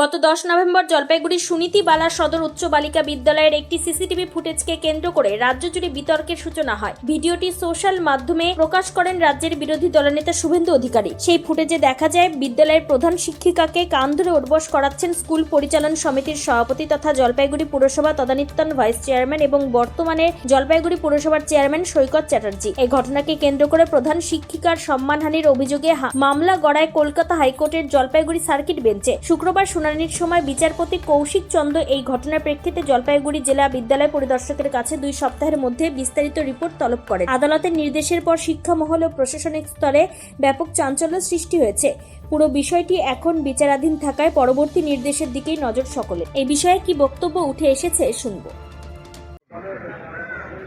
গত দশ নভেম্বর জলপাইগুড়ির সুনীতি বালা সদর উচ্চ বালিকা বিদ্যালয়ের একটি সিসিটিভি ফুটেজকে কেন্দ্র করে রাজ্য জুড়ে বিতর্কের সূচনা হয়। ভিডিওটি সোশ্যাল মাধ্যমে প্রকাশ করেন রাজ্যের বিরোধী দলনেতা শুভেন্দু অধিকারী। সেই ফুটেজে দেখা যায়, বিদ্যালয়ের প্রধান শিক্ষিকাকে কান ধরে উঠবস করাচ্ছেন স্কুল পরিচালন সমিতির সভাপতি তথা জলপাইগুড়ি পুরসভা তদানীন্তন ভাইস চেয়ারম্যান এবং বর্তমানে জলপাইগুড়ি পুরসভার চেয়ারম্যান সৈকত চ্যাটার্জি। এই ঘটনাকে কেন্দ্র করে প্রধান শিক্ষিকার সম্মানহানির অভিযোগে মামলা গড়ায় কলকাতা হাইকোর্টের জলপাইগুড়ি সার্কিট বেঞ্চে। শুক্রবার শুনানির সময় বিচারপতি কৌশিক চন্দ্র এই ঘটনার প্রেক্ষিতে জলপাইগুড়ি জেলা বিদ্যালয় পরিদর্শকের কাছে দুই সপ্তাহের মধ্যে বিস্তারিত রিপোর্ট তলব করেন। আদালতের নির্দেশের পর শিক্ষা মহল ও প্রশাসনিক স্তরে ব্যাপক চাঞ্চল্য সৃষ্টি হয়েছে। পুরো বিষয়টি এখন বিচারাধীন থাকায় পরবর্তী নির্দেশের দিকেই নজর সকলে এই বিষয়ে কি বক্তব্য উঠে এসেছে শুনব।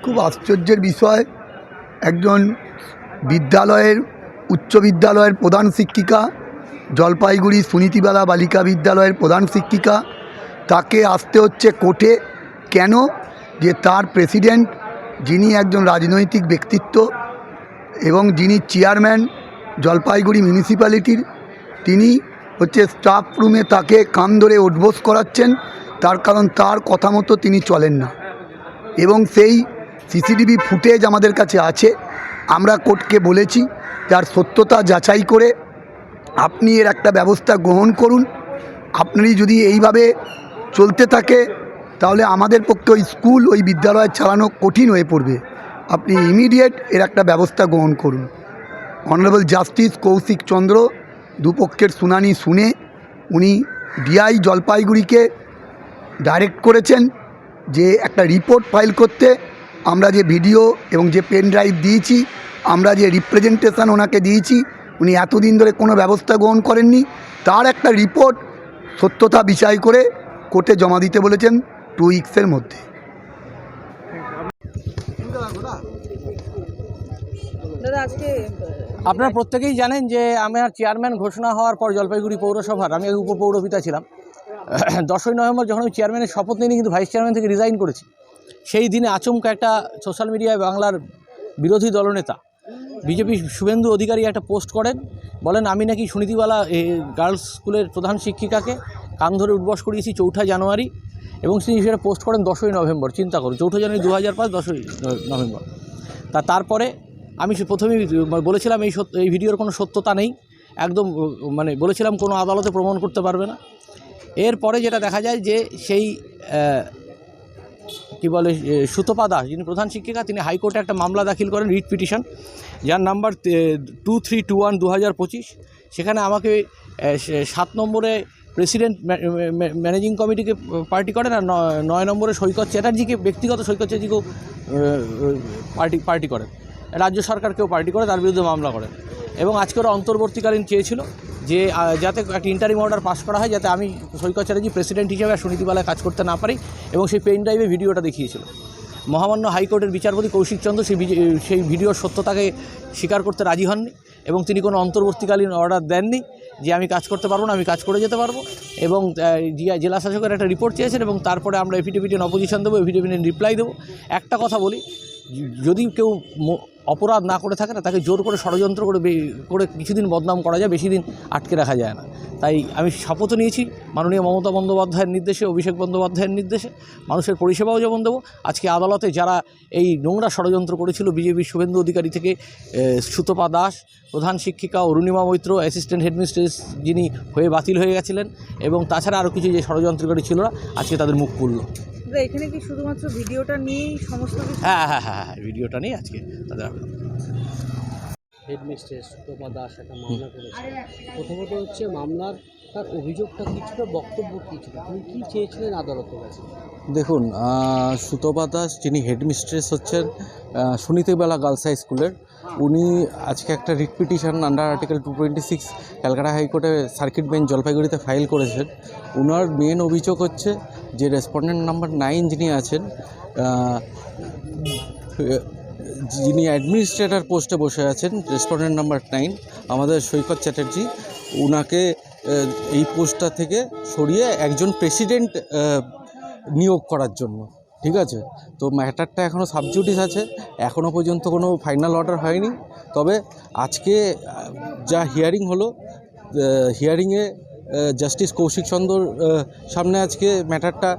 খুব আশ্চর্যের বিষয়, একজন বিদ্যালয়ের, উচ্চ বিদ্যালয়ের প্রধান শিক্ষিকা জলপাইগুড়ি সুনীতিবালা বালিকা বিদ্যালয়ের প্রধান শিক্ষিকা। তাকে আসতে হচ্ছে কোর্টে। কেন? যে তার প্রেসিডেন্ট যিনি একজন রাজনৈতিক ব্যক্তিত্ব এবং যিনি চেয়ারম্যান জলপাইগুড়ি মিউনিসিপ্যালিটির, তিনি হচ্ছে স্টাফ রুমে তাকে কান ধরে উঠবোস করাচ্ছেন। তার কারণ তার কথা মতো তিনি চলেন না। এবং সেই সিসিটিভি ফুটেজ আমাদের কাছে আছে। আমরা কোর্টকে বলেছি যার সত্যতা যাচাই করে আপনি এর একটা ব্যবস্থা গ্রহণ করুন। আপনি যদি এইভাবে চলতে থাকে, তাহলে আমাদের পক্ষে ওই স্কুল, ওই বিদ্যালয় চালানো কঠিন হয়ে পড়বে। আপনি ইমিডিয়েট এর একটা ব্যবস্থা গ্রহণ করুন। অনারেবল জাস্টিস কৌশিক চন্দ্র, দুপক্ষের শুনানি শুনে উনি ডিআই জলপাইগুড়িকে ডাইরেক্ট করেছেন যে একটা রিপোর্ট ফাইল করতে। আমরা যে ভিডিও এবং যে পেন ড্রাইভ দিয়েছি, আমরা যে রিপ্রেজেন্টেশন ওনাকে দিয়েছি উনি এতদিন ধরে কোনো ব্যবস্থা গ্রহণ করেননি। তার একটা রিপোর্ট সত্যতা বিচার করে কোর্টে জমা দিতে বলেছেন টু উইক্সের মধ্যে। দাদা আজকে আপনারা প্রত্যেকেই জানেন যে আমার চেয়ারম্যান ঘোষণা হওয়ার পর জলপাইগুড়ি পৌরসভার আমি আগে উপপৌরপিতা ছিলাম। দশই নভেম্বর যখন আমি চেয়ারম্যানের শপথ নিয়ে কিন্তু ভাইস চেয়ারম্যান থেকে রিজাইন করেছি সেই দিনে আচমকা একটা সোশ্যাল মিডিয়ায় বাংলার বিরোধী দলনেতা বিজেপি শুভেন্দু অধিকারী একটা পোস্ট করেন, বলেন, আমি নাকি সুনীতিবালা গার্লস স্কুলের প্রধান শিক্ষিকাকে কান ধরে উদ্বস করিয়েছি চৌঠা জানুয়ারি এবং তিনি সেটা পোস্ট করেন দশই নভেম্বর। চিন্তা করুন চৌঠা জানুয়ারি দু হাজার পাঁচ, দশই নভেম্বর। তা তারপরে আমি প্রথমেই বলেছিলাম এই সত্য এই ভিডিওর কোনো সত্যতা নেই, একদম মানে বলেছিলাম কোনো আদালতে প্রমাণ করতে পারবে না। এরপরে যেটা দেখা যায় যে সেই কি বলে সুতপা দাস, যিনি প্রধান শিক্ষিকা, তিনি হাইকোর্টে একটা মামলা দাখিল করেন, রিট পিটিশন। যার number two three two one দু হাজার পঁচিশ সেখানে আমাকে সাত নম্বরে প্রেসিডেন্ট ম্যানেজিং কমিটিকে পার্টি করেন আর নয় নম্বরে সৈকত চ্যাটার্জিকে, ব্যক্তিগত সৈকত চ্যাটার্জিকেও পার্টি পার্টি করেন। রাজ্য সরকারকেও পার্টি করে, তার বিরুদ্ধে মামলা করেন। এবং আজকে ওরা অন্তর্বর্তীকালীন চেয়েছিল। যে যাতে একটা ইন্টারিম অর্ডার পাস করা হয়, যাতে আমি সৈকত চ্যাটার্জি প্রেসিডেন্ট হিসেবে আর সুনীতিবালায় কাজ করতে না পারি এবং সেই পেন ড্রাইভে ভিডিওটা দেখিয়েছিল। মহামান্য হাইকোর্টের বিচারপতি কৌশিক চন্দ্র সেই সেই ভিডিওর সত্যতাকে স্বীকার করতে রাজি হননি এবং তিনি কোনো অন্তর্বর্তীকালীন অর্ডার দেননি যে আমি কাজ করতে পারব না, আমি কাজ করে যেতে পারব। এবং জেলা শাসকের একটা রিপোর্ট চেয়েছেন এবং তারপরে আমরা এফিডেভিট অপোজিশন দেবো এফিডেভিট রিপ্লাই দেবো। একটা কথা বলি যদি কেউ অপরাধ না করে থাকে না, তাকে জোর করে ষড়যন্ত্র করে করে কিছুদিন বদনাম করা যায়, বেশি দিন আটকে রাখা যায় না। তাই আমি শপথ নিয়েছি, মাননীয় মমতা বন্দ্যোপাধ্যায়ের নির্দেশে, অভিষেক বন্দ্যোপাধ্যায়ের নির্দেশে, মানুষের পরিষেবাও যেমন দেবো, আজকে আদালতে যারা এই নোংরা ষড়যন্ত্র করেছিল, বিজেপি শুভেন্দু অধিকারী থেকে সুতপা দাস, প্রধান শিক্ষিকা অরুণিমা মৈত্র, অ্যাসিস্ট্যান্ট হেডমিস্ট্রেস যিনি হয়ে বাতিল হয়ে গেছিলেন, এবং তাছাড়া আরও কিছু যে ষড়যন্ত্রকারী ছিল আজকে তাদের মুখ খুলল। এখানে কি শুধুমাত্র ভিডিওটা নিয়েই সমস্ত কিছু? হ্যাঁ হ্যাঁ হ্যাঁ হ্যাঁ ভিডিওটা নিয়ে আজকে তাদের আবেদন হেডমিস্ট্রেস সুতপা দাস একটা মামলা করেছে। প্রথমত হচ্ছে মামলার তার অভিযোগটা কী ছিল বক্তব্য কী ছিল? তুমি কী চেয়েছিলেন আদালতের কাছে? দেখুন সুতপা দাস যিনি হেডমিস্ট্রেস হচ্ছেন সুনীতিবেলা গার্লস হাই স্কুলের উনি আজকে একটা writ petition under article two twenty six Calcutta হাইকোর্টে সার্কিট বেঞ্চ জলপাইগুড়িতে ফাইল করেছেন। ওনার মেন অভিযোগ হচ্ছে যে রেসপন্ডেন্ট নাম্বার নাইন যিনি আছেন যিনি অ্যাডমিনিস্ট্রেটর পোস্টে বসে আছেন রেসপন্ডেন্ট নাম্বার নাইন আমাদের সৈকত চ্যাটার্জি ওনাকে এই পোস্টটা থেকে সরিয়ে একজন প্রেসিডেন্ট নিয়োগ করার জন্য। ঠিক আছে? তো ম্যাটারটা এখনও সাবজুডিস আছে। এখনও পর্যন্ত কোনো ফাইনাল অর্ডার হয়নি। তবে আজকে যা হিয়ারিং হলো হিয়ারিংয়ে জাস্টিস কৌশিক চন্দর আহ, সামনে আজকে ম্যাটারটা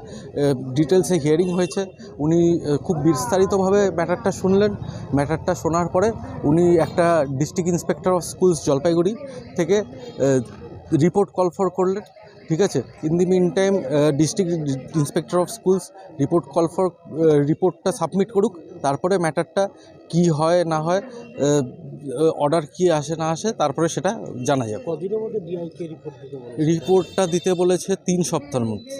ডিটেলসে হিয়ারিং হয়েছে। উনি খুব বিস্তারিতভাবে ম্যাটারটা শুনলেন। ম্যাটারটা শোনার পরে উনি একটা district inspector of schools Jalpaiguri থেকে রিপোর্ট কল ফর করলেন। ঠিক আছে? In the meantime district inspector of schools report call for রিপোর্টটা সাবমিট করুক তারপরে ম্যাটারটা কি হয় না হয় অর্ডার কি আসে না আসে তারপরে সেটা জানা যাবে রিপোর্টটা দিতে বলেছে? তিন সপ্তাহের মধ্যে।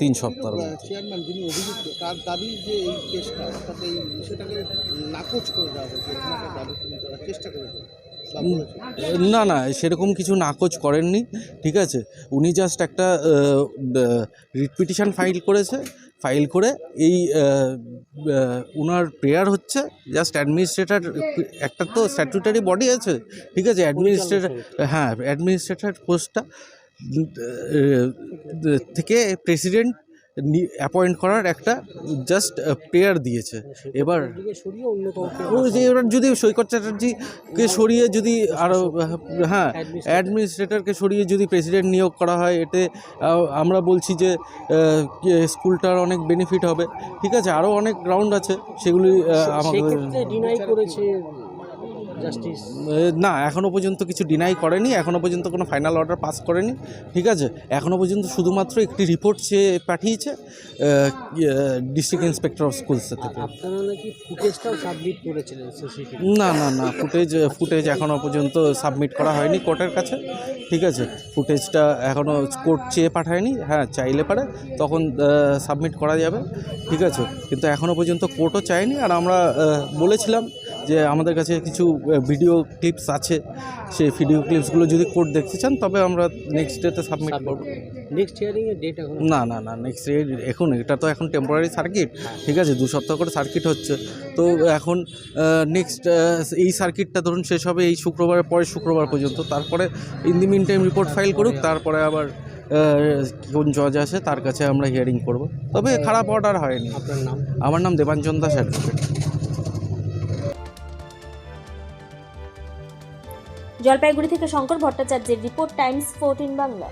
তিন সপ্তাহ। সপ্তাহের মধ্যে। চেয়ারম্যান যিনি অভিযুক্ত তার দাবি যে এই কেসটা অর্থাৎ এই বিষয়টাকে নাকচ করে দেওয়া হয়েছে চেষ্টা বলেছে। না না, সেরকম কিছু নাকচ করেননি, ঠিক আছে? উনি জাস্ট একটা রিট পিটিশন ফাইল করেছে ফাইল করে এই উনার প্রেয়ার হচ্ছে জাস্ট অ্যাডমিনিস্ট্রেটর একটা তো স্ট্যাটুটারি বডি আছে, ঠিক আছে? অ্যাডমিনিস্ট্রেটর হ্যাঁ অ্যাডমিনিস্ট্রেটর পোস্টটা থেকে প্রেসিডেন্ট অ্যাপয়েন্ট করার একটা জাস্ট প্রেয়ার দিয়েছে। এবার যদি সৈকত চ্যাটার্জিকে সরিয়ে যদি আরও হ্যাঁ অ্যাডমিনিস্ট্রেটরকে সরিয়ে যদি প্রেসিডেন্ট নিয়োগ করা হয় এতে আমরা বলছি যে স্কুলটার অনেক বেনিফিট হবে। ঠিক আছে আরও অনেক গ্রাউন্ড আছে সেগুলি করেছে জাস্টিস না এখনও পর্যন্ত কিছু ডিনাই করেনি এখনও পর্যন্ত কোনো ফাইনাল অর্ডার পাস করেনি ঠিক আছে? এখনও পর্যন্ত শুধুমাত্র একটি রিপোর্ট সে পাঠিয়েছে ডিস্ট্রিক্ট ইন্সপেক্টর অফ স্কুলস থেকে। আপনারা নাকি ফুটেজটাও সাবমিট করেছিলেন না না না ফুটেজ ফুটেজ এখনও পর্যন্ত সাবমিট করা হয়নি কোর্টের কাছে ঠিক আছে? ফুটেজটা এখনও কোর্ট চেয়ে পাঠায়নি হ্যাঁ চাইলে পারে তখন সাবমিট করা যাবে ঠিক আছে? কিন্তু এখনও পর্যন্ত কোর্টও চায়নি আর আমরা বলেছিলাম যে আমাদের কাছে কিছু ভিডিও ক্লিপস আছে। সেই ভিডিও ক্লিপসগুলো যদি কোর্ট দেখতে চান তবে আমরা নেক্সট ডেতে সাবমিট করব। নেক্সট হিয়ারিং এর ডেট এখন না না না নেক্সট ইয়ার এখন এটা তো এখন টেম্পোরারি সার্কিট ঠিক আছে দু সপ্তাহ করে সার্কিট হচ্ছে। তো এখন নেক্সট এই সার্কিটটা ধরুন শেষ হবে এই শুক্রবারের পরে শুক্রবার পর্যন্ত। তারপরে in the meantime report file করুক তারপরে আবার কোন জজ আসে তার কাছে আমরা হিয়ারিং করব। তবে খারাপ অর্ডার হয়নি। আপনার নাম? আমার নাম দেবাঞ্জন দাস অ্যাডভোকেট জলপাইগুড়ি থেকে শঙ্কর ভট্টাচার্যের রিপোর্ট টাইমস ফোরটিন বাংলা।